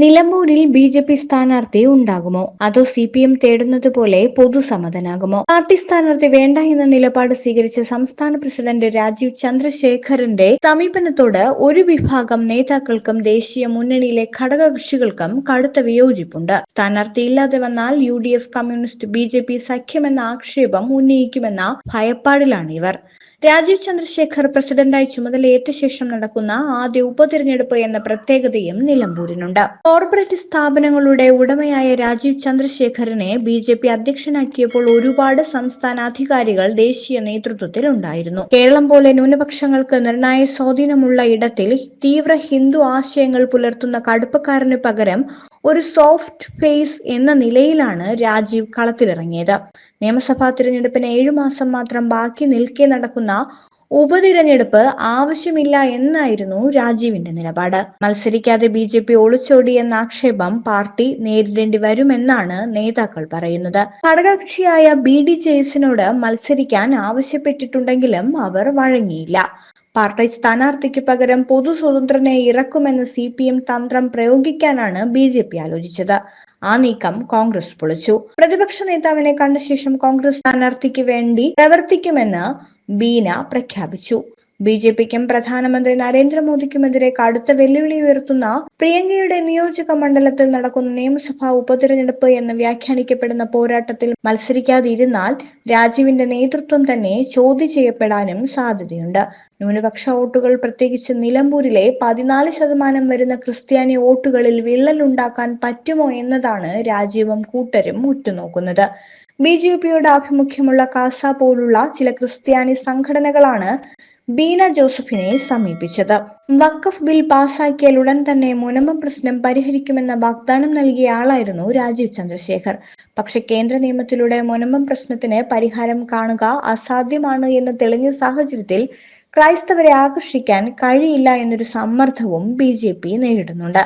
നിലമ്പൂരിൽ B J P സ്ഥാനാർത്ഥി ഉണ്ടാകുമോ? അതോ സി പി എം തേടുന്നത് പോലെ പൊതുസമ്മതനാകുമോ? പാർട്ടി സ്ഥാനാർത്ഥി വേണ്ട എന്ന നിലപാട് സ്വീകരിച്ച സംസ്ഥാന പ്രസിഡന്റ് രാജീവ് ചന്ദ്രശേഖരന്റെ സമീപനത്തോട് ഒരു വിഭാഗം നേതാക്കൾക്കും ദേശീയ മുന്നണിയിലെ ഘടകകക്ഷികൾക്കും കടുത്ത വിയോജിപ്പുണ്ട്. സ്ഥാനാർത്ഥി ഇല്ലാതെ വന്നാൽ U D F communist B J P സഖ്യമെന്ന ആക്ഷേപം ഉന്നയിക്കുമെന്ന ഭയപ്പാടിലാണ് ഇവർ. രാജീവ് ചന്ദ്രശേഖർ പ്രസിഡന്റായി ചുമതലയേറ്റ ശേഷം നടക്കുന്ന ആദ്യ ഉപതിരഞ്ഞെടുപ്പ് എന്ന പ്രത്യേകതയും നിലമ്പൂരിനുണ്ട്. കോർപ്പറേറ്റ് സ്ഥാപനങ്ങളുടെ ഉടമയായ രാജീവ് ചന്ദ്രശേഖരനെ ബി ജെ പി അധ്യക്ഷനാക്കിയപ്പോൾ ഒരുപാട് സംസ്ഥാനാധികാരികൾ ദേശീയ നേതൃത്വത്തിൽ ഉണ്ടായിരുന്നു. കേരളം പോലെ ന്യൂനപക്ഷങ്ങൾക്ക് നിർണായക സ്വാധീനമുള്ള ഇടത്തിൽ തീവ്ര ഹിന്ദു ആശയങ്ങൾ പുലർത്തുന്ന കടുപ്പക്കാരന് പകരം ഒരു സോഫ്റ്റ് ഫേസ് എന്ന നിലയിലാണ് രാജീവ് കളത്തിലിറങ്ങിയത്. നിയമസഭാ തിരഞ്ഞെടുപ്പിന് ഏഴു മാസം മാത്രം ബാക്കി നിൽക്കെ നടക്കുന്ന ഉപതിരഞ്ഞെടുപ്പ് ആവശ്യമില്ല എന്നായിരുന്നു രാജീവിന്റെ നിലപാട്. മത്സരിക്കാതെ ബി ജെ പി ഒളിച്ചോടി എന്ന ആക്ഷേപം പാർട്ടി നേരിടേണ്ടി വരുമെന്നാണ് നേതാക്കൾ പറയുന്നത്. ഘടകകക്ഷിയായ ബി ഡി ജെ എസിനോട് മത്സരിക്കാൻ ആവശ്യപ്പെട്ടിട്ടുണ്ടെങ്കിലും അവർ വഴങ്ങിയില്ല. പാർട്ടി സ്ഥാനാർത്ഥിക്ക് പകരം പൊതു സ്വതന്ത്രനെ ഇറക്കുമെന്ന് സി പി എം തന്ത്രം പ്രയോഗിക്കാനാണ് ബി ജെ പി ആലോചിച്ചത്. ആ നീക്കം കോൺഗ്രസ് പൊളിച്ചു. പ്രതിപക്ഷ നേതാവിനെ കണ്ട ശേഷം കോൺഗ്രസ് സ്ഥാനാർത്ഥിക്ക് വേണ്ടി പ്രവർത്തിക്കുമെന്ന് ബീന പ്രഖ്യാപിച്ചു. ബി ജെ പിക്കും പ്രധാനമന്ത്രി നരേന്ദ്രമോദിക്കുമെതിരെ കടുത്ത വെല്ലുവിളി ഉയർത്തുന്ന പ്രിയങ്കയുടെ നിയോജക മണ്ഡലത്തിൽ നടക്കുന്ന നിയമസഭാ ഉപതിരഞ്ഞെടുപ്പ് എന്ന് വ്യാഖ്യാനിക്കപ്പെടുന്ന പോരാട്ടത്തിൽ മത്സരിക്കാതിരുന്നാൽ രാജീവിന്റെ നേതൃത്വം തന്നെ ചോദ്യം ചെയ്യപ്പെടാനും സാധ്യതയുണ്ട്. ന്യൂനപക്ഷ വോട്ടുകൾ പ്രത്യേകിച്ച് നിലമ്പൂരിലെ പതിനാല് ശതമാനം വരുന്ന ക്രിസ്ത്യാനി വോട്ടുകളിൽ വിള്ളലുണ്ടാക്കാൻ പറ്റുമോ എന്നതാണ് രാജീവും കൂട്ടരും ഉറ്റുനോക്കുന്നത്. ബി ജെ പിയുടെ ആഭിമുഖ്യമുള്ള കാസ പോലുള്ള ചില ക്രിസ്ത്യാനി സംഘടനകളാണ് ബീന ജോസഫിനെ സമീപിച്ചത്. വഖഫ് ബിൽ പാസാക്കിയാൽ ഉടൻ തന്നെ മുനമ്പം പ്രശ്നം പരിഹരിക്കുമെന്ന വാഗ്ദാനം നൽകിയ ആളായിരുന്നു രാജീവ് ചന്ദ്രശേഖർ. പക്ഷെ കേന്ദ്ര നിയമത്തിലൂടെ മുനമ്പം പ്രശ്നത്തിന് പരിഹാരം കാണുക അസാധ്യമാണ് എന്ന് തെളിഞ്ഞ സാഹചര്യത്തിൽ ക്രൈസ്തവരെ ആകർഷിക്കാൻ കഴിയില്ല എന്നൊരു സമ്മർദ്ദവും ബി നേരിടുന്നുണ്ട്.